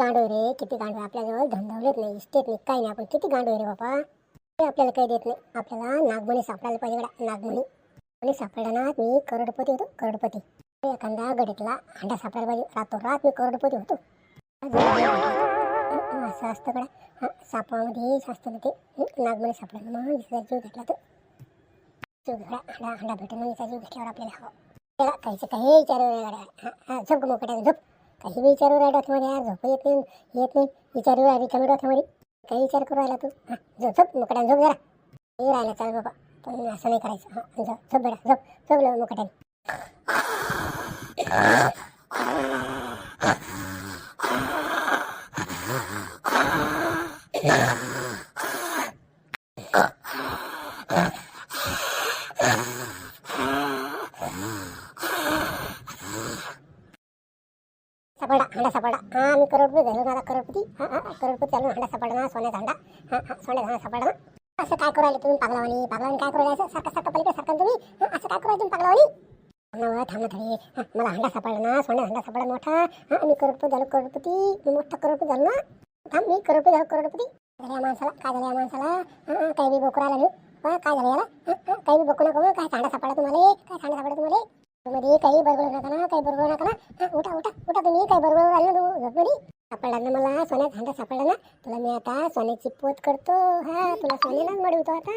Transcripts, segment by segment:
गांडोय रे? किती गांडोय आपल्याजवळ? धंदवलेत नाही. इस्टेट नाही काही नाही. आपण किती गांडोय रे बाबा ते आपल्याला काही देत नाही. आपल्याला नागमणी सापडायला पाहिजे गड्या नागमणी. आणि सापडला ना मी करोडपती होतो. करोडपती. एखादा गडीतला अंडा सापडायला पाहिजे. रातोरात मी करोडपती होतो. असं असतं कडा हा सापामध्ये असतं ते. नागमणी सापडायला मग दुसरा जीव घेतला तर. जीव घेतला. अंडा अंडा भेटून मग जीव घेतल्यावर आपल्याला हवं. त्याला काही विचार झोप मोकट्या झोप. काही विचारू राहिला डोक्यामध्ये यार झोप येत नाही येत नाही. विचारू राहिली कमी डोक्यामध्ये. काही विचार करू राहिला तू? हा झोप झोप मोकट्याने झोप जरा. हे राहिला चाल बाबा. पण असं नाही करायचं. हा झोप झोप बेटा झोप झोप लवकर मोकट्याने सापडा हांडा सापडा हा मी करोडपती झालो ना आता करोडपती हा हा करोडपती झालो हंडा सापडा ना सोन्याचा हंडा हा हां सोन्याचा हंडा सापडा असं काय करू तुम्ही पागलावानी पागलावानी काय करायला असं सारखं सारखं पलीकडे सारखं तुम्ही? असं काय करायचं तुम्ही पागलावानी थांबा थोडी मला हंडा सापडला ना सोन्याचा हांडा सापडला मोठा. हा मी करोडपती झालो करोडपती. मी मोठा करोडपती झालो ना. थांब मी करोडपती झालो करोडपती. झालं या माणसाला? काय झालं या माणसाला? हा, काही बी बोकू राहिला नाही. काय झालं याला? हा, काही बी बोकू नका काय हांडा सापडला तुम्हाला? काय हांडा सापडला तुम्हाला? मध्ये काही बरोबर नका ना काही बरोबर नका ना. उठा उठा उठा तुम्ही काही बरोबर आलं ना झोपमध्ये. सापडला ना मला सोन्यात हांडा सापडला ना. तुला मी आता सोन्याची पोत करतो. हा तुला सोन्यालाच मडवतो आता.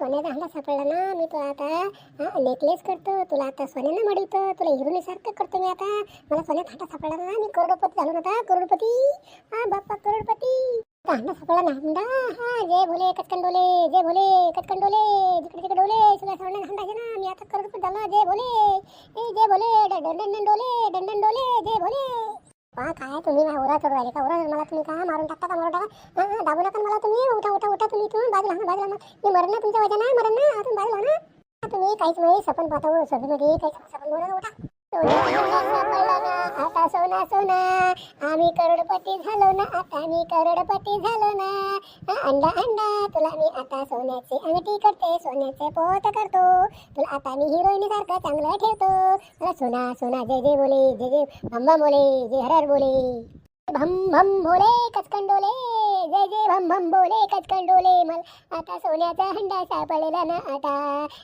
सोन्याचा हांडा सापडला ना मी तुला आता नेकलेस करतो. तुला आता सोन्यानं मडवतो. तुला हिरोनीसारखं करतो मी आता. मला सोन्यात हांडा सापडला ना मी करोडपती झालो ना आता करोडपती. हा बाप्पा करोडपती. आता हांडा सापडला ना हांडा हा जय भोले कटकन डोले जय भोले कटकन डोले जिकडे तिकडे डोले तुला सोन्याचा हांडा घे ना मी आता करोडपती झालो जय भोले. ए जय भोले डंडन डोले डंडन डोले जय भोले. पहा काय तुम्ही मला ओरा चढू राहिले का? ओरा मला तुम्ही का मारून टाकता का? मारून टाका. हा, दाबू नका मला तुम्ही. उठा उठा उठा तुम्ही इथून बाजूला. हा बाजूला मग. मी मरण ना तुमच्या वजन आहे मरण ना? अजून बाजूला ना? तुम्ही काहीच नाही. सपन पाहता हो, सभेमध्ये काही सपन बोला उठा. सापडला ना. आता सोना सोना आम्ही करोडपती झालो ना. आता मी करोडपती झालो ना. हा, अंडा अंडा. तुला मी आता सोन्याची अंगठी करते. सोन्याचे पोत करतो. तुला आता मी हिरोईन सारखं चांगलं ठेवतो. मला सोना सोना जे जे बोले जे जे बंबा बोले जे हरर बोले. भम भम बोले कचकन डोले जय जय भम भम भोले कचकन डोले मला आता सोन्याचा हंडा सापडलेला ना आता.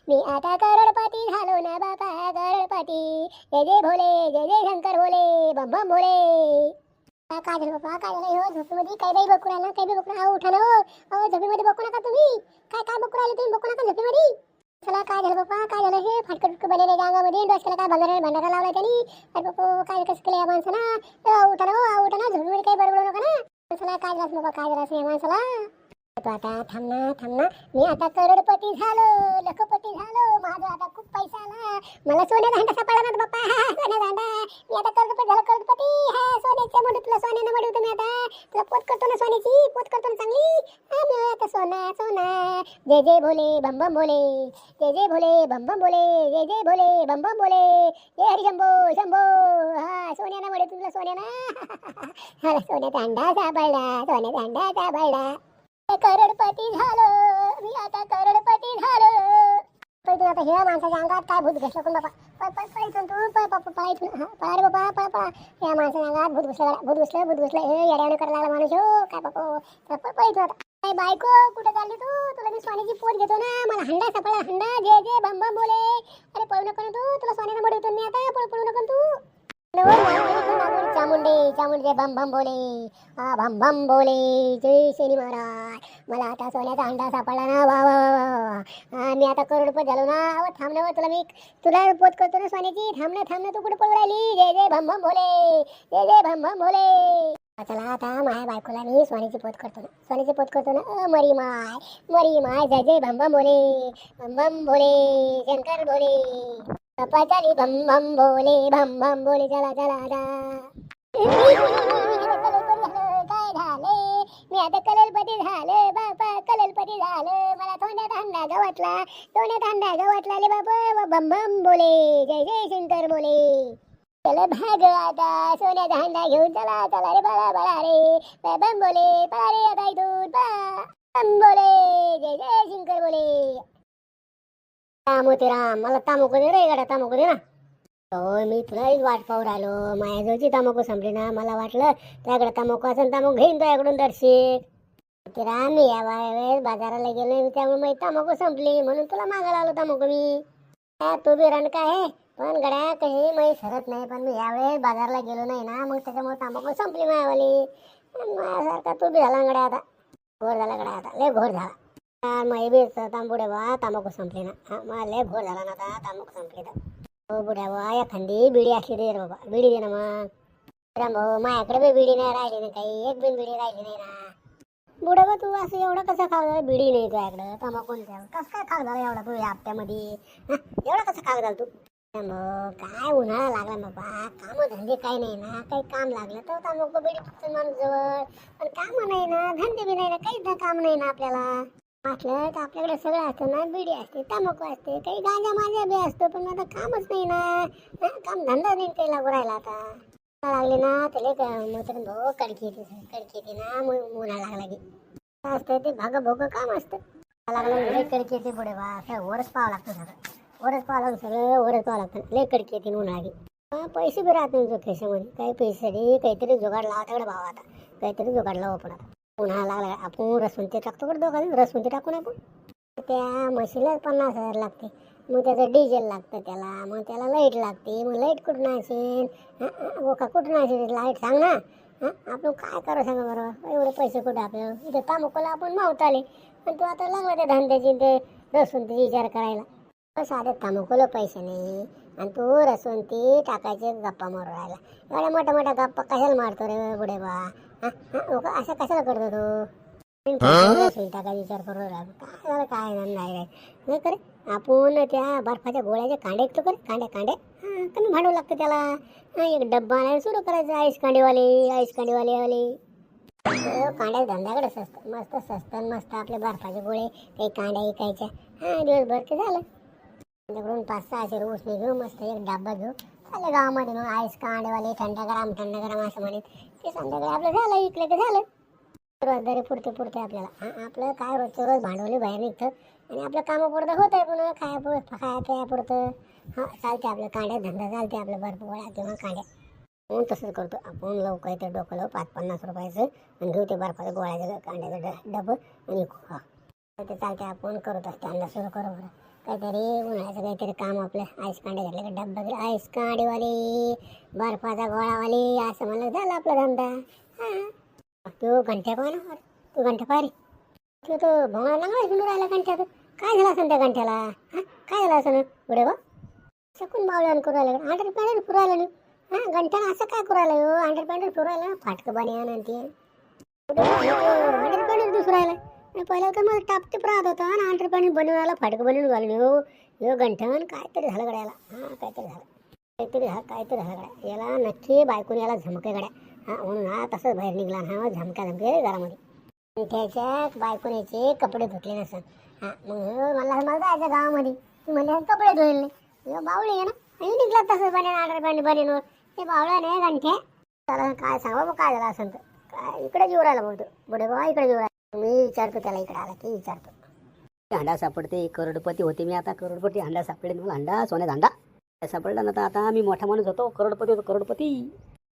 मी आता करोडपती झालो ना बाबा करोडपती. जय जय भोले जय जय शंकर भोले भम भम भोले. काय झालं बाबा काय झालं हो झोपेमध्ये काही बाई बकू राहिला काही बाई बकू उठा ना हो. झोपेमध्ये बकू नका तुम्ही. काय काय बकू राहिले तुम्ही? बकू नका झोपेमध्ये. चला काय झालं बाबा काय झालं हे? फाटकं टुटकं बनलेलं गावामध्ये अंगामध्ये. डोसक्याला काय भंगारा भंडारा लावला त्यांनी. अरे बाबा काय कसं केलं या माणसाला? अहो, उठा ना हो उठा ना. झोपेमध्ये काही बरोबर नका ना. माणसाला काय झालं बाबा काय झालं या माणसाला? तू आता थांब ना थांब ना. मी आता करोडपती झालो लखपती झालो. माझा आता खूप पैसा आला. मला सोन्याचा हंडा सापडला ना बाप्पा. हा, सोन्याचा हंडा मी आता करोडपती झालो करोडपती. हा सोन्याच्या म्हणून तुला सोन्यानं म्हणू मी आता. तुला पोत करतो ना सोन्याची? पोत करतो ना चांगली? सोना सोना जे जे भोले बम बम भोले. जे जे भोले बम बम भोले. जे जे भोले बम बम भोले. जय हरी शंभो शंभो. हा सोन्यानं म्हणे तुला सोन्याना. मला सोन्याचा अंडा सापडला सोन्याचा अंडा सापडला. करोडपती झालो मी आता करोडपती झालो. पण आता ह्या माणसाच्या अंगात काय भूत घुसलं कोण बाबा पळ पळ पळ इथून तू पळ पळ पळ इथून. हा रे बाबा पळ पळा. या माणसाच्या अंगात भूत घुसलं भूत घुसलं भूत घुसलं. हे येड्यानं करायला लागला माणूस हो काय बापा. चल, पळ पळ इथून आता. काय बायको कुठं चालली तू? तुला मी सोन्याची पोट घेतो ना. मला हंडा सापडला हंडा. जे जे बम बम बोले. अरे पळू नको तू. तुला सोन्यानं मडवतो मी आता. पळू पळू नको तू. चामुंडे चामुंडे बम बम बोले. हा बम बम बोले. जय शनी महाराज. मला आता सोन्याचा अंडा सापडला ना. वा वा वा मी आता करोडपती झालो ना. अहो थांब ना तुला मी तुला पोत करतो ना सोन्याची थांब ना थांब ना तू कुठे पळू राहिली? जय जय भम भम भोले जय जय भम भम भोले चला आता माझ्या बायकोला मी सोन्याची पोत करतो ना. सोन्याची पोत करतो ना. अ, मरी माय मरी माय जय जय भम भम भोले भम भम भोले शंकर भोले पप्पा चाली भम भम भोले भम भम भोले चला चला आता काय झाले? मी आता कललपती झालं बापा कललपती झालं. मला सोन्यात अंडा गवटला सोन्यात अंडा गवटला बापा बम बम बोले जय जय शंकर बोले. चला भाग आता सोन्याचा हंडा घेऊन चला चला रे बळा बळा रे. बंबोले पळा रे आता इथून बंबोले जय जय शंकर बोले तामोती राम मला तामुको दे रे गडा तामुको दे ना. हो मी तुलाही वाट पाहू राहिलो माझ्याजवळची तामोको संपली ना. मला वाटलं त्याकडे तामोको असेल तांबाखू घेईन तुझ्याकडून दर्शिक ते मी या वेळेस बाजाराला गेलो त्यामुळे मी तांबाखू संपली. म्हणून तुला मागायला आलो तामोको मी. तू बी रण काय पण गड्या काही माही सरत नाही पण मी यावेळेस बाजारला गेलो नाही ना मग त्याच्यामुळे तांबाखू संपली मायावाली. पण माझ्यासारखा तू बी झाला गड्या आता. घोर झाला गड्या आता लय घोर झाला. हा, मग बी तांबुडे बा तांबाखू संपली ना. हा मला लय घोर झाला ना आता तांबाखू संपली तर. हो बुड्या बा एखादी बिडी असली दे रे बाबा बिडी दे ना मग. राम भाऊ माझ्याकडे बी बिडी नाही राहिली ना काही एक बिन बिडी राहिली नाही ना. बुडा बा तू असं एवढं कसं खाऊ झालं? बिडी नाही तुझ्याकडं तंबाखू कोणत्या कसं काय खाऊ झालं एवढा तू या हप्त्यामध्ये एवढं कसं खाऊ झालं तू? भाऊ काय उन्हाळा लागला बाबा काम धंदे काही नाही ना काही काम लागलं तर होता मग बेडी फक्त माणूस जवळ पण काम नाही ना धंदे बी नाही ना काही काम नाही ना आपल्याला. म्हटलं तर आपल्याकडे सगळं असतं ना बिडी असते तंबाखू असते काही गांजा माझ्या बी असतो पण आता कामच नाही ना. काम धंदा नाही काही लागू राहिला आता. लागले ना त्याला मग भाऊ कडकी येते कडकी येते ना मग उन्हाळा लागला की. काय असतं ते भाग भोग काम असतं. लागलं कडकी येते पुढे बा असं वरच पाहावं लागतं सगळं. वरच पाहावं लागतं सगळं वरच पाहावं लागतं. लय कडकी येते पैसे बी राहत नाही खिशामध्ये. काही पैशासाठी काहीतरी जुगाड लावा तिकडे भाव आता. काहीतरी जुगाड लावा पण आता. उन्हाळा लागला आपण रसून ते टाकतो बरं दोघांनी. रसून ते टाकून आपण. त्या म्हशीला पन्नास हजार लागते. मग त्याचं डिझेल लागतं त्याला. मग त्याला लाइट लागते. मग लाइट कुठून असेल हो का कुठून असेल लाइट सांग ना. आपण काय करू सांगा बरोबर एवढे पैसे कुठं आपल्याला? इथे तामुकोला आपण मावत आले पण तो आता लागला त्या धंद्याची ते रसून विचार करायला. साधे तामुकोला पैसे नाही. आणि तू रसवंती टाकायचे गप्पा मारू राहिला एवढ्या मोठ्या मोठ्या गप्पा कशाला मारतो रे बुडे बा? हं? असं कशाला करतो तू? टाकायचा विचार करू राहिला? काय झालं काय नाही नाही नाही करे आपण त्या बर्फाच्या गोळ्याचे कांडे ऐकतो करे कांडे कांडे. हां कमी भांडवं लागतं त्याला. एक डब्बा सुरू करायचं आईस कांडेवाले आईस कांडेवाले वाले कांड्या धंद्याकडे स्वस्त मस्त स्वस्त आणि मस्त आपले बर्फाचे गोळे काही कांड्या विकायच्या. हां दिवसभर ते झालं. त्यांच्याकडून पाच सहाशे रोज घेऊ मस्त एक डब्बा घेऊ. चालले गावामध्ये मग आईस कांडवाले थंड गरम थंड गरम असं म्हणत. ते संध्याकाळी आपलं झालं इकडे ते झालं. रोजदारी पुरते पुरते आपल्याला. आपलं काय रोजचं रोज भांडवली बाहेर निघतं. आणि आपलं कामापुरतं होत आहे पुन्हा. खाया पुर खाया प्यापुरतं हां चालते आपलं कांड्या धंदा चालते आपलं बर्फ गोळ्या किंवा कांड्या. म्हणून तसंच करतो. आपण लवकर ते डोकं लावू पाच पन्नास रुपयाचं. आणि घेऊ ते बर्फाचं गोळ्याचं कांड्याचं ड डबं आणि हा ते चालते आपण करत असते. अंदा सुरू करू बरं. काहीतरी उन्हाळ्याचं काहीतरी काम आपलं. आईस कांडे घातले का डब्बा घेतला आईस कांडेवाली बर्फाचा गोळावाली असं म्हणलं झालं आपला धंदा. हां तो घंट्या ना तू घंटा पारी तू तो भोंगा लागला हिंडू राहिला घंट्यात. काय झालं असं त्या घंट्याला? हा काय झालं असं? पुढे बा सकून बावल्यान करू राहिला. हंड्रेड पॅन्डेड फिरू राहिला ना हा घंट्यानं असं काय करू राहिलं? हंड्रेड पॅन्डेड फिरू फाटकं बनी आणते हंड्रेड पॅन्डेड दिसू आणि पहिल्या तर मला टापटीप राहत होता आणि हंड्रेड पॅन्डेड बनवून आला फाटकं बनवून घालून. हो हो गंठण काहीतरी झालं गड्याला. हां काहीतरी झालं. काहीतरी झालं काहीतरी झालं गड्या. याला नक्की बायकोन याला झमके गड्या. हां म्हणून हा तसंच बाहेर निघला हा झमका झमके घरामध्ये. आणि त्याच्यात याचे कपडे धुतले नसत हां मग हो, मला मला जायचं गावामध्ये. ती म्हणले कपडे धुईल नाही बावळी आहे ना. आणि निघला तसं बनेन आडर बने बनेनवर ते बावळ्या नाही गंठ्या. त्याला काय सांगा बा काय झालं असं तर. काय इकडे जीव राहिला भाऊ बुडे बाबा इकडे जीव मी विचारतो त्याला इकडे आला की विचारतो. हंडा सापडते करोडपती होते मी आता करोडपती हंडा सापडले मला हंडा सोन्याचा हंडा सापडला ना तर आता मी मोठा माणूस होतो करोडपती होतो करोडपती.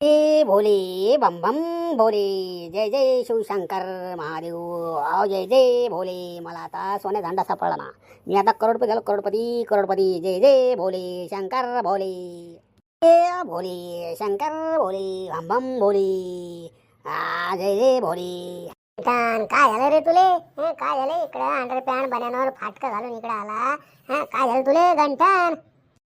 ए भोले बम बम भोले जय जय शिवशंकर महादेव आओ जय जय भोले मला आता सोन्याचा हंडा सापडला ना. मी आता करोडपती झालो करोडपती करोडपती जय जय भोले शंकर भोले. ए भोले शंकर भोले बम बम भोले आ जय जय भोले. काय झालं रे तुले? हं, काय झालं? इकडे अंडर पॅन्ट बन्यावर फाटकं घालून इकडे आला. हं, काय झालं तुले? गंठन.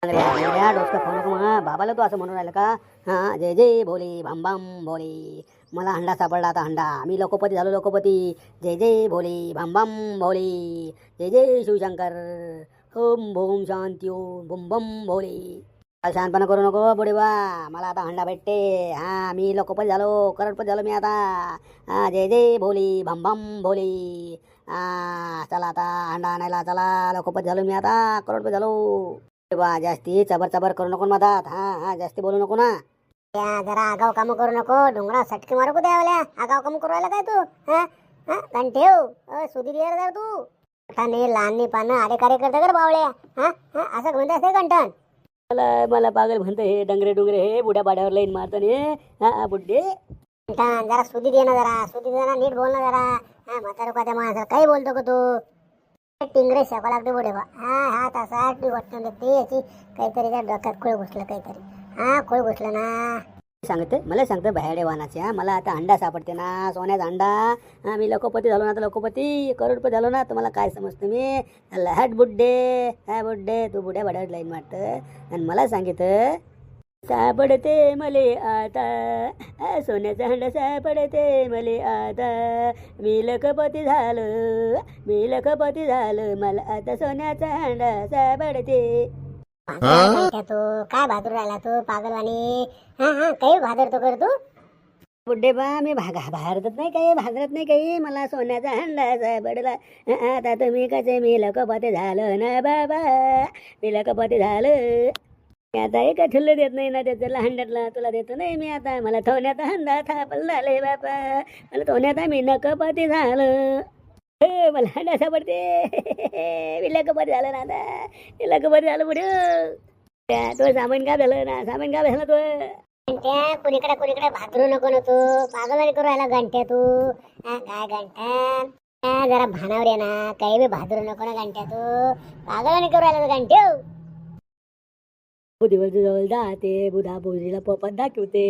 अरे अरे डोसकं नको मग बाबाला तू असं म्हणून राहिलं का? हां जय जय भोले भाम भाम भोले. मला हंडा सापडला आता हंडा. मी लोकपती झालो लोकपती. जय जय भोले भाम भाम भोले. जय जय शिवशंकर. ओम भोम शांती ओम बम बम भोले. शहाणपणा करू नको बुडे बा मला आता हंडा भेटते. हा मी लोकपत झालो करडपत झालो मी आता. हा जय जय भोली भम भम भोली. चला आता हंडा आणायला चला. लोकपत झालो मी आता करोडपत झालो. बा जास्ती चबर चबर करू नको मधात. हा हा जास्ती बोलू नको ना. जरा आगाव काम करू नको. डोंगरा सटके मारू द्यावल्या आगाव काम करू राहिला काय तू? हा हं? गंठेव सुधीर यार तू गंठाने लहान पानं आडे कार्य करता कर बावळ्या. हा हा असं म्हणत असते गंठन. मला मला पागल म्हणतं हे डंगरे डुंगरे हे बुड्या बाड्यावर लाईन मारतं हे हा बुड्डे जरा सुधी दे ना जरा सुधी दे ना नीट बोल ना जरा. हा म्हातारा का त्या माणसाला काही बोलतो का तू? टिंगरे शेवा लागते बुडे बा हा हा तसा ती वाटतं ते याची काहीतरी त्या डोक्यात खोळ घुसलं काहीतरी. हा खोळ घुसलं ना. सांगते मला सांगते बाहेर वाहनाच्या मला आता अंडा सापडते ना सोन्याचा अंडा. हा मी लोकपती झालो ना आता लोकपती करोडपती झालो ना तुम्हाला काय समजतं मी? हट बुड्डे हाय बुड्डे तू बुड्या भाड्यावर लाईन मारतं आणि मला सांगितलं सापडते मले आता. सोन्याचा हंडा सापडते मले आता. मी लखपती झालो मी लखपती झालो मला आता सोन्याचा हंडा सापडते. तू? काय बहादूर राहिला तू पागलवाणी? हा हा काही भादरतो कर तू. बुड्डे बा मी भागा भारतत नाही काही भाजरत नाही काही. मला सोन्याचा हंडा सापडला. आता तुम्ही कसे मी लखपती झालो ना बाबा? मी लखपती झालं. मी आता एक ठुल्लं देत नाही ना त्याच्याला हंड्यातला तुला देतो नाही मी आता. मला थोण्याचा हंडा थापल झाले बाबा. मला थोण्याचा मी लखपती झालं. मला हंडा सापडते. मी लखपती झालं ना आता. मी लखपती झालं पुढे. तो सामान का झालं ना? सामान का झालं तो? त्या कुणीकडे कुणीकडे भादरू नको ना तू. पागलवाणी करू राहिला घंट्या तू. हा, काय घंटा? हा, जरा भानावर ये ना. काही बी भादरू नको ना घंट्या तू. पागलवाणी करू राहिला घंट्या. बुधीवर जवळ जाते बुधा बुधीला पोपात दाखवते.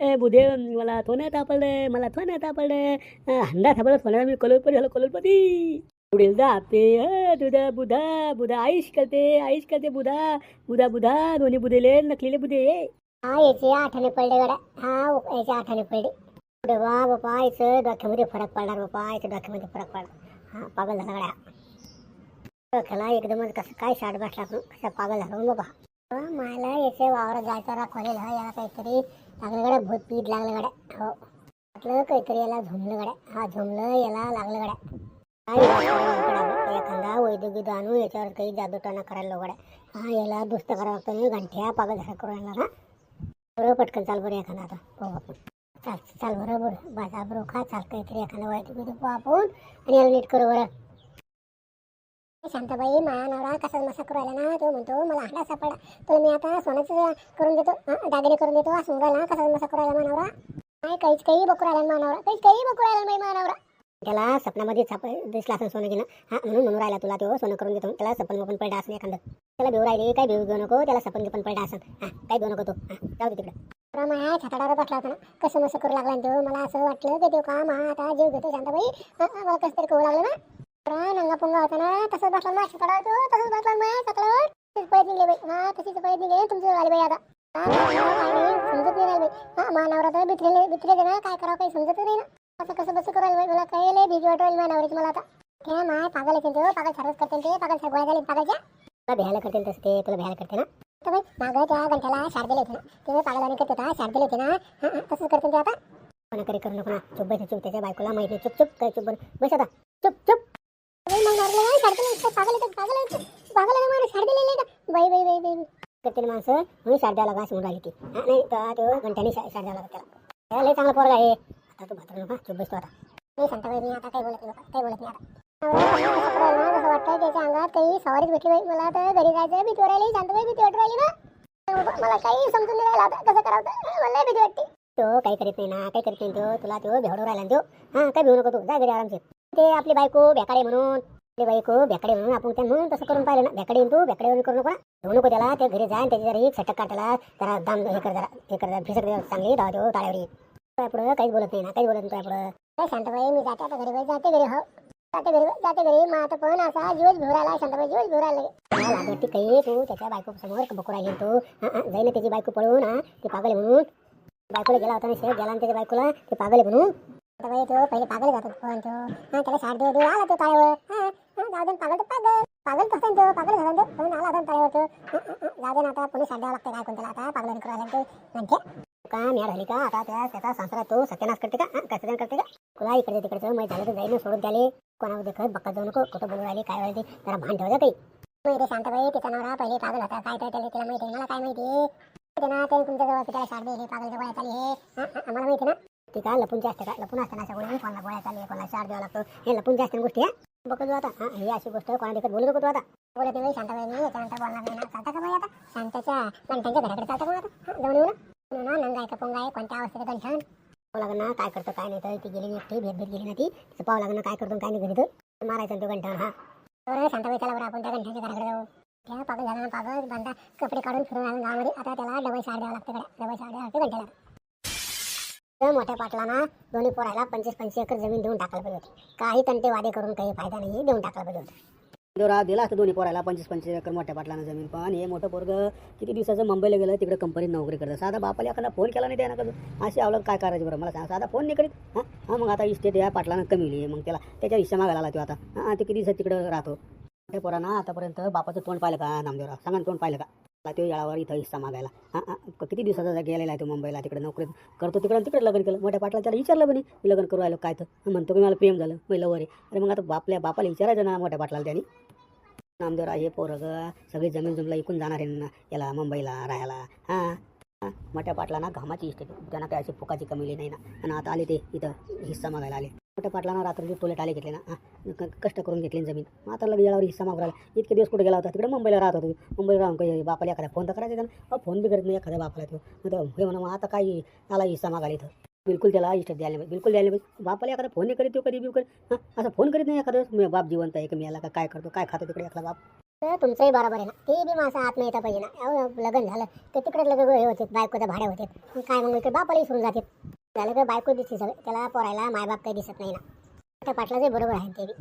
ए बुधे मला थोण्यात तापडलं मला थोण्यात तापडलं हंडा थापडला थोड्या मी कलोलपती झालो कलोलपती पुढील जाते अ, दुधा बुधा बुधा आईश करते आईश करते बुधा बुधा बुधा दोन्ही बुधेले नकलेले बुधे. हा याचे आठाने पडले गड्या. हा याचे आठाने पडले. पुढे वा बापा याचं डोक्यामध्ये फरक पडणार बापा याच्या डोक्यामध्ये फरक पडणार. हा पागल झाला गड्या. डोक्याला एकदमच कसं काय साठ बसला आपण कसं पागल झाला बाबा मला याचे वावरात जायचं राखवलेलं हा याला काहीतरी लागलं गड्या भूत पीठ लागलं गड्या. हो. आपलं काहीतरी याला झुमलं गड्या. हा झुमलं याला लागलं गड्या. एखादा वैद्यकीय आणून याच्यावर काही जादूटोना करायला गड्या. हा याला दुस्त करावं लागतं. नाही घंट्या पागल झाला करून आणला ना बरं पटकन चाल बरं एखादा आता. पाहू आपण. चाल चाल बरं बरं बाजार बरं खा चाल काहीतरी एखादा वयात पाहू आपण. आणि याला नीट करू बरं. शांताबाई माया नवरा कसा मसा करू आला ना? तो म्हणतो मला हाडा सापडा. तुला मी आता सोन्याचं करून देतो दागिने करून देतो असं म्हणून कसा मसा करू आला मानवरा नाही काहीच काही बकरू आला मानवरा काहीच काही बकरू आला नाही मानवरा त्याला सपनामध्ये साप दिसला असं सोनं गेलं हा म्हणून म्हणून राहिला तुला तो सोनं करून देतो. त्याला सपन पण पडला असं एखादं. त्याला भिऊ राहिले काय भिऊ घेऊ नको त्याला सपन पण पडला असं. हा काय घेऊ नको तो. हा जाऊ दे तिकडे. माया छाताडावर बसला होता ना. कसं मस्त करू लागला तो? मला असं वाटलं की तो का? मा आता जीव घेतो शांताबाई. मला कसं तरी करू लागलं ना. पुरा नंगा पुंगा होता ना तसंच बसला माझ्या छाताडावर तो तसंच बसला माझ्या छाताडावर तशीच पळत निघले बाई. हा तशीच पळत निघले तुमची वेळ बाई आता. समजत नाही बाई. हा मा नवरा तर बिथरेले ना काय करावं काही समजत नाही ना. असं कसं बसं करायला बाई? मला काही लय भीती वाटू राहिली माझ्या मला आता. त्या माय पागल येते तो पागल सर्वच करते ते पागल सर गोळ्या झाली पागलच्या. तुला भ्यायला करते तसं ते तुला भ्यायला करते ना. तर बाई मागं त्या घंट्याला शार होते ना. ते पागलाने करत होता शार होते ना. हा, हा, तसंच करते ते आता. कोणाकडे करी करू नको ना. चुप बस चुप त्याच्या बायकोला माहिती चुप चुप काय चुप बस आता. चुप चुप. बाई, माणसं म्हणून घास म्हणून राहिली ती नाही तर तो घंट्याने शार त्याला लय चांगला पोरगा आहे आता तू भात्र नका चुप आता मी सांगता मी आता काही बोलत नाही काही बोलत नाही आता असं वाटतं त्याच्या अंगात काही सवारीच भेटली बाई मला तर घरी जायचं भीती राहिली भीती वाटू राहिली ना मला काही समजून नाही आता कसं करावं मला भीती वाटते तो काही करीत नाही ना काही करीत नाही तो. तुला तो भेवडू राहिला तो. हा काय भिवू नको तू. जा घरी आरामशीर. ते आपली बायको बेकाडे म्हणून आपली बायको बेकाडे म्हणून आपण त्या म्हणून तसं करून पाहिलं ना. भेकडे येऊन तू बेकाडे करू नको ना. नको त्याला ते घरी जा त्याची जरा एक सटक काढ त्याला जरा दाम हे कर जरा हे कर जरा फिसक चांगली धाव देऊ ताळ्यावर. पुढं काहीच बोलत नाही ना काहीच बोलत नाही तुझ्या काय शांताबाई मी जाते आता घरी बाई जाते घरी हो. जाते घरी जाते घरी. मग आता पण असा जीवच भिऊ शांताबाई जीवच भिऊ राहिला लागत काही तू? त्याच्या बायको समोर बकुरा घेऊन तू. जाईन त्याची बायको पळवून हा ते पागल म्हणून. बायकोला गेला होता ना शेत गेला त्याच्या बायकोला ते पागल म्हणून. आता बाई तो पहिले पागल जातो पण तो हा त्याला शाट देऊ देऊ आला तो ताळ्यावर हा जाऊ दे पागल तर पागल. पागल कसं तो पागल झाला तो. पण आला होता ताळ्यावर तो. जाऊ दे आता पोलीस शाट द्यावं लागतं काय कोणत्याला आता पागल करायला तो. म्हणते का म्याड झाली का आता त्या त्याचा संसारात तो सत्यानाश करते का? हा, कसं करते का? तुला इकडे तिकडचं माहिती झालं तर जाईल सोडून त्याले कोणावर देखत बक्का जाऊ नको कुठं बोलू राहिली काय व्हायला ते जरा भान ठेवजा काही माहिती शांताबाई तिचा नवरा पहिले पागल होता काय काय त्याला तिला माहिती मला काय माहिती ना ते तुमच्या जवळ त्याला शाट दिली पागल गोळ्या चाली हे आम्हाला माहिती ना? ती का लपून जास्त का लपून असताना सगळं कोणाला गोळ्या चालली कोणाला शाट द्यावा लागतो? हे लपून जास्त गोष्टी हा? बघतो आता. हा ही अशी गोष्ट कोणा देखत बोलू नको तू आता. बोलत नाही शांता मी याच्यानंतर बोलणार नाही ना. चालता का बाई आता? शांताच्या गंठ्यांच्या घराकडे चालता का मग आता जाऊन येऊ ना. नंगाय का पोंगाय कोणत्या अवस्थेत गंठण पाहू लागलं काय करतो काय नाही. तर ती गेली नाही एकटी भेट भेट गेली ना ती. तिचं पाहू लागलं काय करतो काय नाही घरी तर मारायचं तो गंठण हा. बरं शांताबाई त्याला बरं आपण त्या गंठ्यांच्या घराकडे जाऊ. त्या पागल झाला ना पागल. कपडे काढून फिरून आला गावामध्ये आता त्याला डबल शाळ द्यावं लागतं डबल शाळ द्यावं लागते गंठ्याला त्या मोठ्या पाटलांना दोन्ही पोरायला पंचवीस पंचवीस एकर जमीन देऊन टाकायला पाहिजे होती. काही तंटे वादे करून काही फायदा नाही देऊन टाकायला पाहिजे होता. दोरा दिला असतं दोन्ही पोराला पंचवीस पंचवीस एकर मोठ्या पाटलानं जमीन. पण हे मोठं पोरग किती दिवसाचं मुंबईला गेलं तिकडे कंपनीत नोकरी करतं. साधा बापाला एखादा फोन केला नाही त्यानं कधी? अशी आवलं काय करायचं बरं? मला सांग. साधा फोन नाही करीत? हां? हां मग आता इस्टेट या पाटलानं कमी लिहि मग त्याला त्याच्या हिस्सा मागायला आला तो आता. हां ते किती दिवसात तिकडं राहतो? मोठ्या पोरांना आतापर्यंत बापाचं तोंड पाहिलं का नामदेवरा सांगा ना तोंड पाहिलं का? तो याळावर इथं हिस्सा मागायला. हां किती दिवसाचा गेलेला आहे तो मुंबईला. तिकडे नोकरी करतो तिकडे आणि तिकडे लग्न केलं. मोठ्या पाटला त्याला विचारलं म्हणे मी लग्न करू आलो काय तर? म्हणतो की मला प्रेम झालं पहिलं लवर आहे. अरे मग आता बापल्या बापाला विचारायचं ना मोठ्या पाटलाला त्यांनी. नामदेवराव हे पोरग सगळी जमीन जमला इकून जाणार आहे ना याला मुंबईला राहायला. हां मोठ्या पाटला ना घामाची इष्ट त्यांना काय अशी फुकाची कमी नाही ना. आणि आता आले ते इथं हिस्सा मागायला आले. मोठ्या पाटलांना रात्री टोले टाले घेतले ना कष्ट करून घेतली जमीन. मग आता लगेच हिस्सा मागू राहिला. इतके दिवस कुठे गेला होता? तिकडे मुंबईला राहत होतो. मुंबईला राहून काही बापाला एखाद्या फोन तर करायचा त्यानं फोन बी करत नाही एखाद्या बापाला तो. मग हे म्हणा मग आता काय आला हिस्सा मागायला इथं. बिलकुल त्याला इष्ट द्यायला पाहिजे बिलकुल द्यायला पाहिजे बापाला एखादा फोन नाही करीत तो कधी बी करीत हां असं फोन करीत नाही एखादं. मी बाप जिवंत आहे की मी याला काय करतो? काय खातो तिकडे एखादा बाप? तुमचंही बरोबर आहे ना. ते बी माणसं आत येता पाहिजे ना. लग्न झालं ते तिकडे लग्न हे होते बायकोचं भाड्या होते. काय मग? बापालाही सुरू जाते. त्याला काय बायको दिसते सगळं. त्याला पोरायला मायबाप काही दिसत नाही ना. त्या पाटलाचे बरोबर आहे ते बी.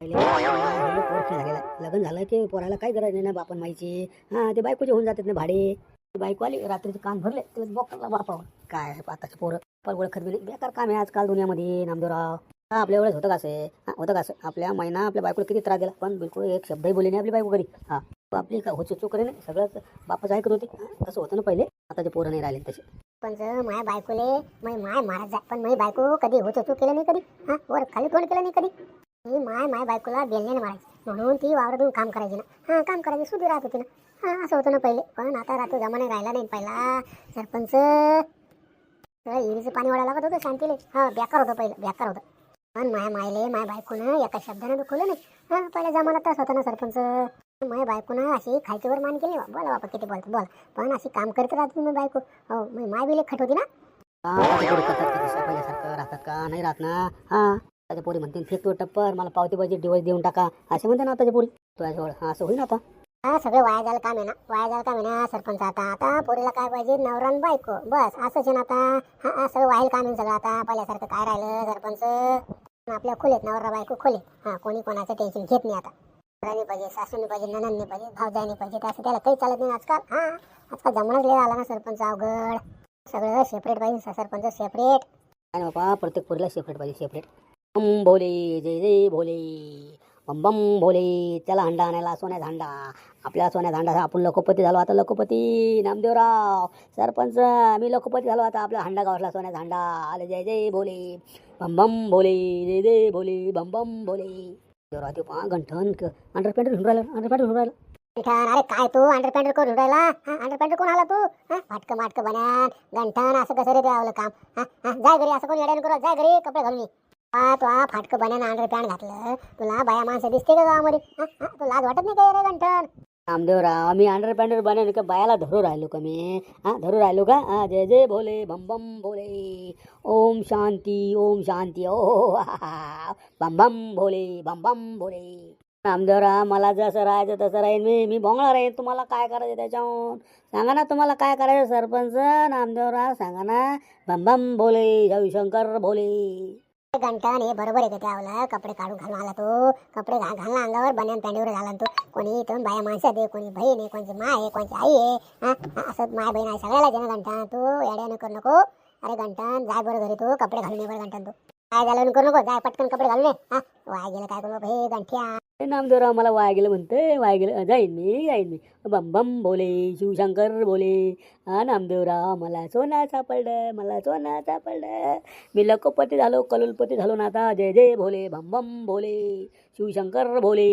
पहिले झालेला. लग्न झालं की पोराला काही गरज नाही ना बापन माहिती हा ते बायकोचे होऊन जातात ना भाडे. बायको आली रात्रीचे कान भरले ते बोकरला बापावर. काय आताचे पोरं. पण ओळखत बी नाही बेकार काम आहे आजकाल दुनियामध्ये नामदेवराव. हा आपल्या वेळेस होतं का आहे हां होतं कसं आपल्या महिना आपल्या बायकोला किती त्रास दिला? पण बिलकुल एक शब्दही बोलली नाही आपली बायको कधी हा. आपली का होची चूक करे नाही सगळंच बापाचं ऐकत होती. हां, तसं होतं ना पहिले आता ते पोरं नाही राहिले तसे. पण जर माया बायकोले मै माय महाराज जाय पण माझी बायको कधी होत चूक केलं नाही कधी? हा वर खाली तोंड केलं नाही कधी? मी माय माय बायकोला बेलण्याने मारायची. म्हणून ती वावरातून काम करायची ना. हा काम करायची सुधी राहत होती ना. हा असं होतं ना पहिले. पण आता राहतो जमाने राहिला नाही पहिला. सरपंच तर इरीचं पाणी वाढायला लागत होतं शांतीले. हा बेकार होतं पहिलं बेकार होतं. पण माया मायले माय बायकोनं एका शब्दानं दुखवलं नाही. हा पहिल्या जमान्यात तसं होता ना सरपंच. माय बायकोनं अशी खालतीवर मान केली बोला बापा किती बोलतो बोल. पण अशी काम करत राहते मी बायको. हो मी माय बिले खट होती ना. राहतात का? नाही राहत ना. हा त्याच्या पोरी म्हणते फेकतो टप्पर मला पावती पाहिजे डिवोर्स देऊन टाका. असे म्हणते ना आताच्या पोरी. तुझ्याजवळ असं होईल आता. हा सगळं वाया जायला काम आहे ना. वाया जायला काम आहे ना सरपंच आता. आता पोरीला काय पाहिजे? नवरान बायको. बस असंच आहे ना आता. हा हा, सगळं वाईल काम आहे सगळं आता. पहिल्यासारखं काय राहिलं? सरपंच आपल्या खोलीत नवरा बायको खोले हा कोणी कोणाचं टेन्शन घेत नाही आता. नवऱ्याने पाहिजे सासूने पाहिजे ननंदने पाहिजे भावजाने पाहिजे तर असं त्याला काही चालत नाही आजकाल. हा आजकाल जमणाच लिहा आला ना सरपंच अवघड. सगळं सेपरेट पाहिजे सरपंच सेपरेट आणि बाबा प्रत्येक पोरीला सेपरेट पाहिजे सेपरेट बम भोले जय जय भोले. बम बम भोले. त्याला हंडा आणायला सोन्याचा हंडा. आपल्या सोन्या धांडा आपण लोकपती झालो. आता लोकपती नामदेवराव सरपंच मी लोकपती झालो आता आपला हंडा गावातला सोन्याचा हंडा आले जय जय भोले. बम बम भोले. जय जय भोले. बम बम भोले. देवराव ते पहा गंठन अंडर घेऊन राहिला अंडर घेऊन राहिला. गंठन अरे काय तू? अंडर कोण करून राहिला? हा कोण आला तू? फाटकं माटकं बनान गंठन असं कसं रे ते आवलं काम? हा जाय घरी असं कोण करू? जाय घरी कपडे घालून हा हा फाटकं बनान अंडरपॅन्ट घातलं. तुला बाया माणसं दिसते का गावामध्ये तू लाज वाटत नाही काय रे गंठन? नामदेवराव मी अंडर पॅन्डर बनवलं का बायाला धरू राहिलो का मी? हां धरू राहिलो का? हां जय जय भोले भम भम भोले. ओम शांती ओम शांती. ओ हो, हो, भम भम भोले भम भम भोले. नामदेवराव मला जसं राहायचं तसं राहील मी. मी भोंगळा राहीन. तुम्हाला काय करायचं त्याच्याहून? सांगा ना तुम्हाला काय करायचं सरपंच? नामदेवराव सांगा ना. भम भम भोले रविशंकर भोले. गंठन हे बरोबर आहे का त्यावलं. कपडे काढून घालून आला तो. कपडे घा घालला अंगावर बन्यान पॅन्टीवर घाला तो. कोणी इथून बाया माणसात आहे कोणी बहीण आहे कोणची माय आहे कोणची आई आहे हा? हा, असं माय बहीण आहे सगळ्याला दे ना तू येड्यानं करू नको. अरे गंठन जाय बरं घरी तू. कपडे घालून ये बरं गंठन तू. काय झालं? करू नको. जाय पटकन कपडे घालून ये. हा? वाय गेलं काय करू नको? हे गंठ्या हे नामदेवराव मला वाया गेलं म्हणते वाया गेलं जाईन मी जाईन मी. बम बम बोले शिवशंकर बोले. हा नामदेवराव मला सोना सापडलं मला सोना सापडलं. मी लकोपती झालो कलोलपती झालो ना आता. जय जय भोले बम बम भोले शिवशंकर भोले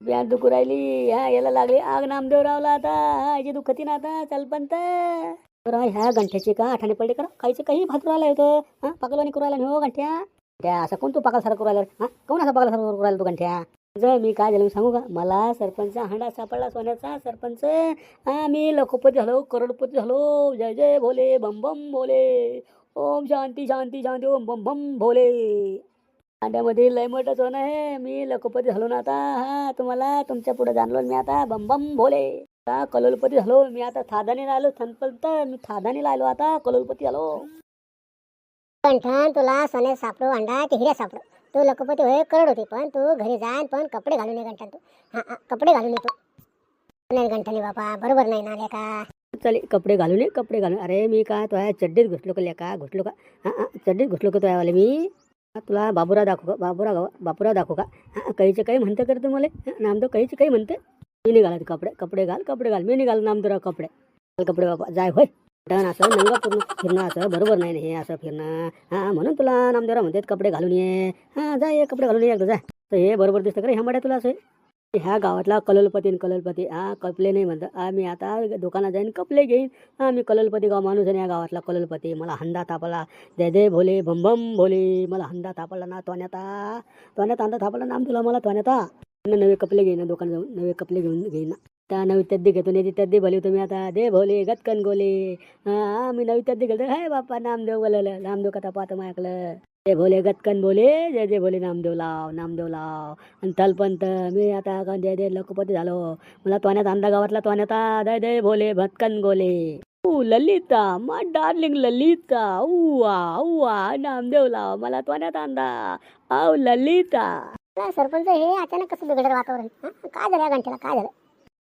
बियाण दुखू राहिली हा याला लागली आग नामदेवरावला आता. हा याची दुखती ना आता चलपंत तर. ह्या गंठ्याची का आठाने पडले करा. काहीचं काही भात राहिलं होतं हा पाकलवाणी करू राहिला नाही हो गंठ्या. त्या असं कोण तू पाकासारखं करू राहिला? हा कोण असं पाकासारखं करू राहिला तू गंठ्या? जर मी काय झालं सांगू का? मला सरपंच हांडा सापडला सोन्याचा. सरपंच हा मी लखोपती झालो करोडपती झालो. जय जय भोले बम बम भोले. ओम शांती शांती शांती ओम बम बम भोले. हांड्यामध्ये लय मोठं सोनं आहे. मी लखोपती झालो ना आता. हा तुम्हाला तुमच्यापुढे जाणलो मी आता. बम बम भोले. आता कलोलपती झालो. मी आता थादानी राहिलो. थनपंत मी थादानी राहिलो आता. कलोलपती झालो. कंठन तुला सोन्यात सापडो अंडा ते हिऱ्या तू लखपती होय करड होती पण तू घरी जाय पण कपडे घालून ये घंटा तू. हा कपडे घालून येतो. नाही गंठनी बाबा बरोबर नाही ना लेका. चल कपडे घालून ये कपडे घालून. अरे मी का तो चड्डीत घुसलो का लेका? घुसलो का? हां हां चड्डीत घुसलो का तो वाले मी तुला बाबुरा दाखव का? बाबुरा बापुरा दाखव का? हां काहीचे काही म्हणतं करते मला नाम नामदेव काहीचे काही म्हणते. मी निघाला कपडे कपडे घाल कपडे घाल. मी निघालो नामदेवराव कपडे. कपडे बाबा जाय होय. डन असं नंगा पूर्ण फिरणं असं बरोबर नाही ना हे असं फिरणं. हां म्हणून तुला नामदेवरा म्हणतात कपडे घालून ये. हां जा ये कपडे घालून ये एकदा जाय तर हे बरोबर दिसतं का रे ह्या मड्या तुला असं ह्या गावातला कलोलपती कललपती कलोलपती. हा कपले नाही म्हणतात आम्ही आता दुकानात जाईन कपले घेईन. हा मी कलोलपती गाव माणूस आहे ना या गावातला कलोलपती. मला हंदा तापला जय जय भोले भम भम भोले. मला हंदा तापला ना तोण्याता तोण्यात अंदा थापला नाम तुला मला तोण्याता नवे कपले घेईन दुकान जाऊन नवे कपले घेऊन घेईन. त्या नवी तद्दी घेतो नाही ती तद्दी तुम्ही आता दे भोले गतकन गोले. हा मी नवी तद्दी घेतो हाय बाप्पा नामदेव बोललं नामदेव कथा पाहतो माझ्याकडं. जय भोले गतकन बोले जय जय भोले नामदेव लाव नामदेव लाव. आणि तलपंत मी आता का जय जय लखपती झालो. मला तोण्यात अंदा गावातला तोण्याता जय जय भोले भटकन गोले. ऊ ललिता मा डार्लिंग ललिता. उवा उवा नामदेव लाव मला तोण्यात अंदा औ ललिता. सरपंच हे अचानक कसं बिघडलं वातावरण? हा? काय झालं या घंट्याला काय झालं?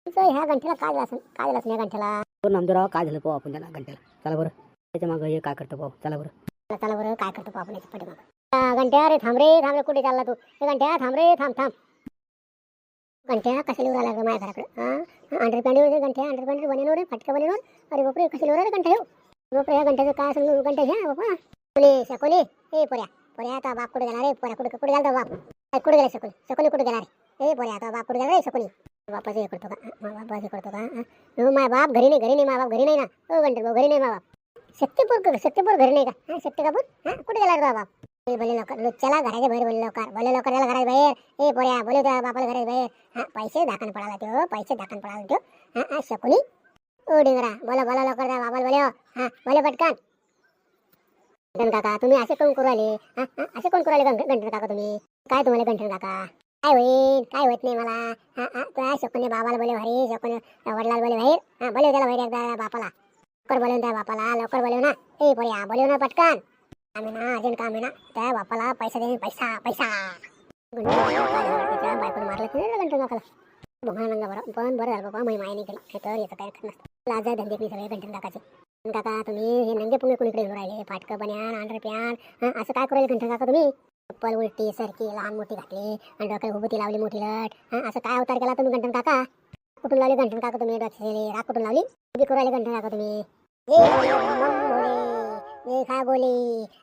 तुमचं ह्या घंट्याला काय झालं असेल? काय झालं असेल या घंट्याला नामदेवराव काय झालं पाहू आपण त्याला घंट्याला चला बरं. त्याच्या मागं हे काय करतो पाहू? चला बरं. चला बरं. काय करतो आपण याच्या पाठीमागं घंट्या रे थांब रे. थांब रे कुठे चालला तू? ए घंट्या थांब रे. थांब थांब. घंट्या कशा लिहून लागलं माझ्या घराकडे? हा? अंडर पॅन्ट वगैरे घंट्या. अंडर पॅन्ट बनवून रे फाटका बनवून अरे बापरे कशा लिहून रे घंट्या? येऊ. बापरे या घंट्याचं काय सांगू घंट्या घ्या बापा. कोणी शकोनी ए पोऱ्या. पोऱ्या आता बाप कुठे गेला रे? पोऱ्या कुठे कुठे गेला तो बाप? कुठे गेला शकोनी? शकोनी कुठे गेला रे? ए पोऱ्या आता बाप कुठे गेला रे शकोनी? बापाचं हे करतो का? मा बापाचं हे करतो का? माय बाप घरी नाही घरी नाही मा बाप घरी नाही ना. हो घंटे भाऊ घरी नाही मा बाप. सत्यपूर सत्यपूर घरी नाही का? हा शक्ती कापूर हा कुठे गेला रे बाप? ए भले लवकर चला घराच्या बाहेर बोले लवकर. बोले लवकर याला घराच्या बाहेर. ए पोऱ्या बोले त्या बापाला घराच्या बाहेर. हा पैसे दाखन पडाला त्यो हो, पैसे दाखन पडाला त्यो हा. हा शकुनी? ओ डिंगरा बोला बोला लवकर त्या बाबाला बोले हो. हा बोले पटकन. गंठन काका तुम्ही असे कोण करू आले असे कोण करू आले गंठन काका तुम्ही? काय तुम्हाला गंठन काका? काय होईल? काय होत नाही मला? हा हा त्या शकुनी बाबाला बोले भारी शकुनी वडिलाला बोले भाई हा बोलव त्याला भाई एकदा बापाला. लवकर बोलवून त्या बापाला लवकर बोलव ना. ए पोऱ्या बोलव ना पटकन. आम्ही ना अजून काम आहे ना. त्या बापाला पैसा दे पैसा पैसा. त्याच्या मारलं नाही गंठन काकाला? बघा नंगा बरं पण बरं झालं बाबा मी माय नाही केलं नाही तर येतं काय करणार लाजा धंदे सगळे गंठन काकाचे. काका तुम्ही हे नंगे पुंगे कुणीकडे घेऊन राहिले? फाटकं बन्यान आंड्र प्यान असं काय करू घंटा काका तुम्ही? चप्पल उलटी सरकी लहान मोठी घातली आणि डोक्याला हुबती लावली मोठी लट असं काय अवतार केला तुम्ही घंटन काका? कुठून लावली घंटन काका तुम्ही? डोक्याला राग कुठून लावली? उभी करू राहिले घंटन काका तुम्ही. ए काय बोली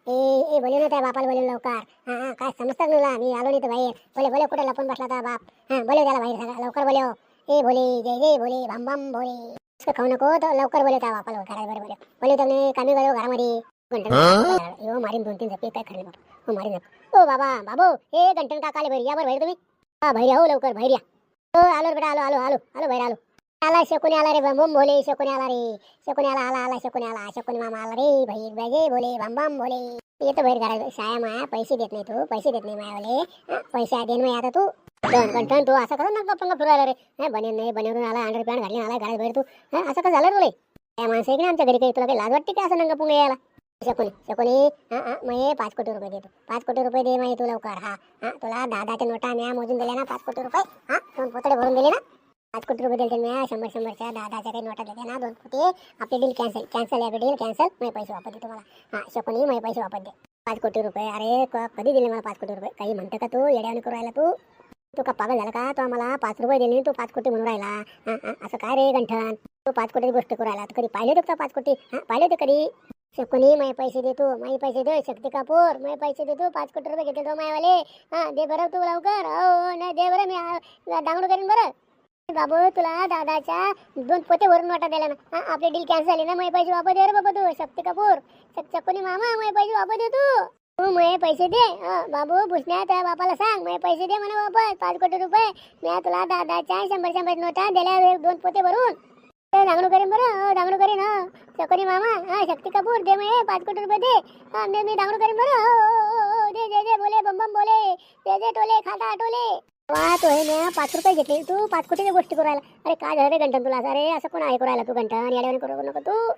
ए ए बोले ना त्या बापाला बोले लवकर. हां काय समजतात मला मी आलो नाही तर बाहेर. बोले बोले कुठे लपून बसला तर बाप? हां बोले त्याला बाहेर सांगा लवकर बोले हो. ए भोले जय जय भोले भम भम भोले. खाऊ नको तर लवकर बोले त्या बापाला घरात बरं बोले बोले तुम्ही कामी गयो घरामध्ये. घंटन यो मारीन दोन तीन झपे काय खरं बाबा हो मारीन. ओ बाबा बाबू हे घंटन काकाले बाहेर या बरं बाहेर तुम्ही? हा या हो लवकर बाहेर या आलो बेटा आलो आलो आलो आलो बाहेर आलो. आला शकुनी आला रे बम भोले शकुनी आला रे. शकुनी आला आला आला शकुनी आला शकुनी मामा आला रे. बाहेर बजे बोले बम बम बोले येतो बाहेर घरात शाया माया पैसे देत नाही तू पैसे देत नाही मायावाले. पैसे देन मी आता तू. तू असं कसं पंग फिरायला रे. नाही नाही बनेवरून आला अंडर पॅन्ट घालून आला घरात बाहेर तू. असं कसं झालं त्या माणसं आमच्या घरी काही तुला काही लाज वाटते का असं पुंग यायला? शकुनी शकुनी मग पाच कोटी रुपये देतो पाच कोटी रुपये दे तू लवकर. हा हा तुला दहा दहाच्या नोटा म्या मोजून दिल्या ना पाच कोटी रुपये. हा दोन पोतडे भरून दिले ना. पाच कोटी रुपये दिले म्या शंभर शंभरच्या दहाच्या काही नोटा देते ना दोन कोटी आपली डील कॅन्सल कॅन्सल आहे डील कॅन्सल मी पैसे वापर दे तुम्हाला. हा शकुनी मी पैसे वापर दे. पाच कोटी रुपये. अरे कधी दिले मला पाच कोटी रुपये? काही म्हणतं का तू? येड्याने करू राहिला तू? तू का पागल झाला का? तो आम्हाला पाच रुपये दिले तू पाच कोटी म्हणून राहिला. असं काय रे गंठन? तू पाच कोटी गोष्ट करू राहिला. कधी पाहिले होते का पाच कोटी? पाहिले होते कधी? शकुनी मै पैसे देतो माझे पैसे दे शक्ती कापूर माय पैसे देतो पाच कोटी रुपये घेते तो मायवाले. हा दे बरं तू लवकर. हो, हो नाही दे बरं मी डाऊनलोड करीन बरं. बाबू तुला दादाच्या दोन पोते भरून वाटा दिला ना आपली डील कॅन्सल झाली ना मै पैसे वापर दे रे बाबा तू शक्ती कपूर. शक- मामा मै पैसे वापस दे तू. तू मये पैसे दे. बाबू भुसण्या त्या बापाला सांग. मये पैसे दे म्हणा वापस. पाच कोटी रुपये. मी तुला दहा दहाच्या शंभर शंभर नोटा दिल्या दोन पोते भरून. ते करीन बरं. हो करीन हा चकोरी मामा हा शक्ती कपूर दे मये पाच कोटी रुपये दे. मी मी दांगडू करीन बरं. हो, हो, दे दे दे बोले बम बम बोले. दे दे टोले खाता टोले. वा तो हे मी पाच रुपये घेतले तू. पाच कोटीच्या गोष्टी करू राहिला अरे काय झालं रे गंठन तुला? अरे असं कोण आहे करू राहिला तू गंठन? याड्यावर करू नको तू.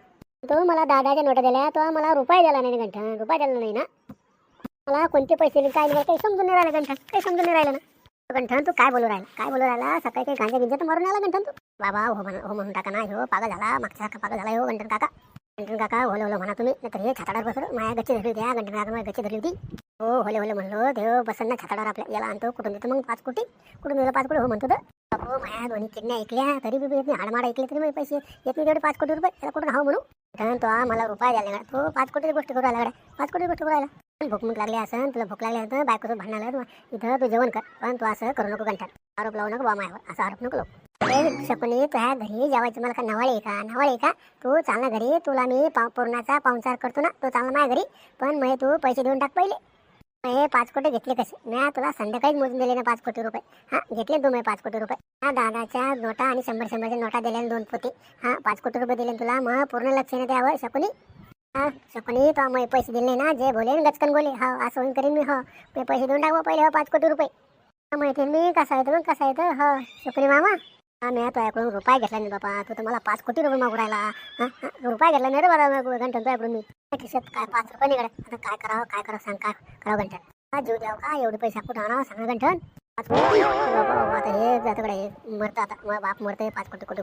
तो मला दादाच्या नोटा दिल्या. तो मला रुपये दिला नाही ना गंठन. रुपये दिला नाही ना. मला कोणते पैसे काय नाही काही समजून नाही राहिलं गंठन. काही समजून नाही राहिलं ना. गंठन तू काय बोलू राहिला? काय बोलू राहिला? सकाळी काही गांजा गिंजा तर मरून आला गंठन तू? बाबा हो म्हणा हो म्हणून टाका ना हो पागा झाला मागच्या सारखा पागा झाला हो गंठन काका. गंठन काका होलं होलं म्हणा तुम्ही नाही तर हे छाताडावर बसर माझ्या गच्ची धरली होती गंठन काका माझ्या गच्ची धरली होती. हो होले होले म्हणलो देव बसन ना छाताडावर आपल्या याला आणतो कुठून देतो मग पाच कोटी? कुठून दिलं पाच कोटी? हो म्हणतो तर. हो माझ्या दोन्ही किडण्या ऐकल्या तरी बी येत नाही हाडमाड ऐकले तरी माझे पैसे येत नाही तेवढे पाच कोटी रुपये त्याला कुठून खाऊ म्हणू? गंठन तो मला रुपये द्यायला तो पाच कोटी गोष्ट करू आला पाच कोटी गोष्ट करू राहिला. भूक मूक लागली असं तुला भूक लागली असं बायकोसोबत भांडणार इथं तू जेवण कर पण तू असं करू नको कंटाळ आरोप लावू नको बा असा आरोप नको लावू. शकुनी तुझ्या घरी जेवायचं मला का नवाळे का? नवाळे का? तू चाल ना घरी तुला मी पाव पूर्णाचा पाहुणचार करतो ना तो चाल माझ्या घरी पण मग तू पैसे देऊन टाक पहिले. हे पाच कोटी घेतले कसे? मी तुला संध्याकाळीच मोजून दिले ना पाच कोटी रुपये. हा घेतले तू मी पाच कोटी रुपये. हा दादाच्या नोटा आणि शंभर शंभरच्या नोटा दिल्या दोन पोती. हा पाच कोटी रुपये दिले तुला मग पूर्ण लक्ष नाही द्यावं शकुनी. हा शकुनी तो मग पैसे दिले ना जे बोले ना गचकन बोले हो असं होईन करीन मी हो. मी पैसे देऊन टाकू पहिले हो पाच कोटी रुपये. माहिती मी कसा येतो मग कसा येतो हा शकुनी मामा? हा मी तुझ्याकडून रुपये घेतला नाही बाबा तू तर मला पाच कोटी रुपये मागू राहिला. हा रुपया रुपये घेतला नाही रे बाबा घंटन तुझ्याकडून मी. खिशात काय पाच रुपये निघाले. आता काय करावं काय करावं सांग काय करावं घंटन. हा जीव द्यावं का एवढे पैसे कुठं आणावं सांगा घंटन. पाच कोटी. बाबा, आता हे जातकडे मरतं आता बाप मरते पाच कोटी कोटी.